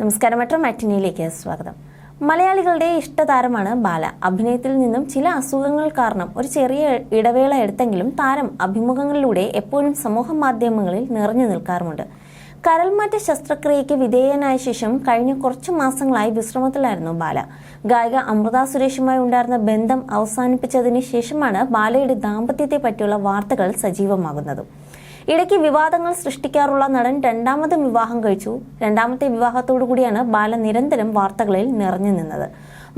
നമസ്കാരം. മെട്രോ മാറ്റിനിയിലേക്ക് സ്വാഗതം. മലയാളികളുടെ ഇഷ്ടതാരമാണ് ബാല. അഭിനയത്തിൽ നിന്നും ചില അസുഖങ്ങൾ കാരണം ഒരു ചെറിയ ഇടവേള എടുത്തെങ്കിലും താരം അഭിമുഖങ്ങളിലൂടെ എപ്പോഴും സമൂഹ മാധ്യമങ്ങളിൽ നിറഞ്ഞു നിൽക്കാറുമുണ്ട്. കരൽമാറ്റ ശസ്ത്രക്രിയയ്ക്ക് വിധേയനായ ശേഷം കഴിഞ്ഞ കുറച്ചു മാസങ്ങളായി വിശ്രമത്തിലായിരുന്നു ബാല. ഗായിക അമൃത സുരേഷുമായി ഉണ്ടായിരുന്ന ബന്ധം അവസാനിപ്പിച്ചതിന് ശേഷമാണ് ബാലയുടെ ദാമ്പത്യത്തെ പറ്റിയുള്ള വാർത്തകൾ സജീവമാകുന്നതും. ഇടയ്ക്ക് വിവാദങ്ങൾ സൃഷ്ടിക്കാറുള്ള നടൻ രണ്ടാമതും വിവാഹം കഴിച്ചു. രണ്ടാമത്തെ വിവാഹത്തോടു കൂടിയാണ് ബാല നിരന്തരം വാർത്തകളിൽ നിറഞ്ഞു നിന്നത്.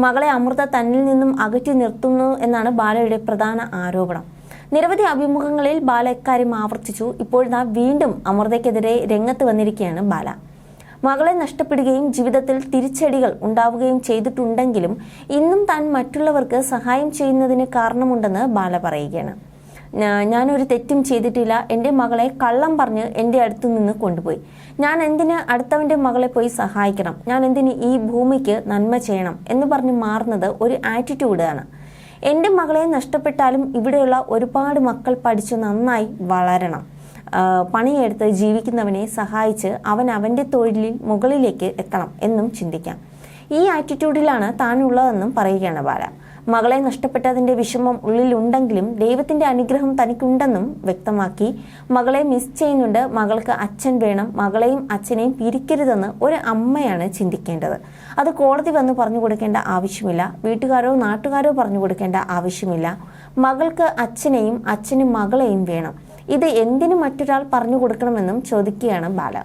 മകളെ അമൃത തന്നിൽ നിന്നും അകറ്റി നിർത്തുന്നു എന്നാണ് ബാലയുടെ പ്രധാന ആരോപണം. നിരവധി അഭിമുഖങ്ങളിൽ ബാല ഇക്കാര്യം ആവർത്തിച്ചു. ഇപ്പോഴിതാ വീണ്ടും അമൃതയ്ക്കെതിരെ രംഗത്ത് വന്നിരിക്കുകയാണ് ബാല. മകളെ നഷ്ടപ്പെടുകയും ജീവിതത്തിൽ തിരിച്ചടികൾ ഉണ്ടാവുകയും ചെയ്തിട്ടുണ്ടെങ്കിലും ഇന്നും താൻ മറ്റുള്ളവർക്ക് സഹായം ചെയ്യുന്നതിന് കാരണമുണ്ടെന്ന് ബാല പറയുകയാണ്. ഞാനൊരു തെറ്റും ചെയ്തിട്ടില്ല. എന്റെ മകളെ കള്ളം പറഞ്ഞ് എന്റെ അടുത്ത് നിന്ന് കൊണ്ടുപോയി. ഞാൻ എന്തിന് അടുത്തവന്റെ മകളെ പോയി സഹായിക്കണം? ഞാൻ എന്തിന് ഈ ഭൂമിക്ക് നന്മ ചെയ്യണം എന്ന് പറഞ്ഞ് മാറുന്നത് ഒരു ആറ്റിറ്റ്യൂഡാണ് എന്റെ മകളെ നഷ്ടപ്പെട്ടാലും ഇവിടെയുള്ള ഒരുപാട് മക്കൾ പഠിച്ച് നന്നായി വളരണം. പണിയെടുത്ത് ജീവിക്കുന്നവനെ സഹായിച്ച് അവൻ അവന്റെ തൊഴിലിൽ മുകളിലേക്ക് എത്തണം എന്നും ചിന്തിക്കാം. ഈ ആറ്റിറ്റ്യൂഡിലാണ് താനുള്ളതെന്നും പറയുകയാണ് ബാല. മകളെ നഷ്ടപ്പെട്ടതിന്റെ വിഷമം ഉള്ളിലുണ്ടെങ്കിലും ദൈവത്തിന്റെ അനുഗ്രഹം തനിക്കുണ്ടെന്നും വ്യക്തമാക്കി. മകളെ മിസ് ചെയ്യുന്നുണ്ട്. മകൾക്ക് അച്ഛൻ വേണം. മകളെയും അച്ഛനെയും പിരിക്കരുതെന്ന് ഒരു അമ്മയാണ് ചിന്തിക്കേണ്ടത്. അത് കോടതി വന്ന് പറഞ്ഞു കൊടുക്കേണ്ട ആവശ്യമില്ല. വീട്ടുകാരോ നാട്ടുകാരോ പറഞ്ഞു കൊടുക്കേണ്ട ആവശ്യമില്ല. മകൾക്ക് അച്ഛനെയും അച്ഛനും മകളെയും വേണം. ഇത് എന്തിനു മറ്റൊരാൾ പറഞ്ഞു കൊടുക്കണമെന്നും ചോദിക്കുകയാണ് ബാല.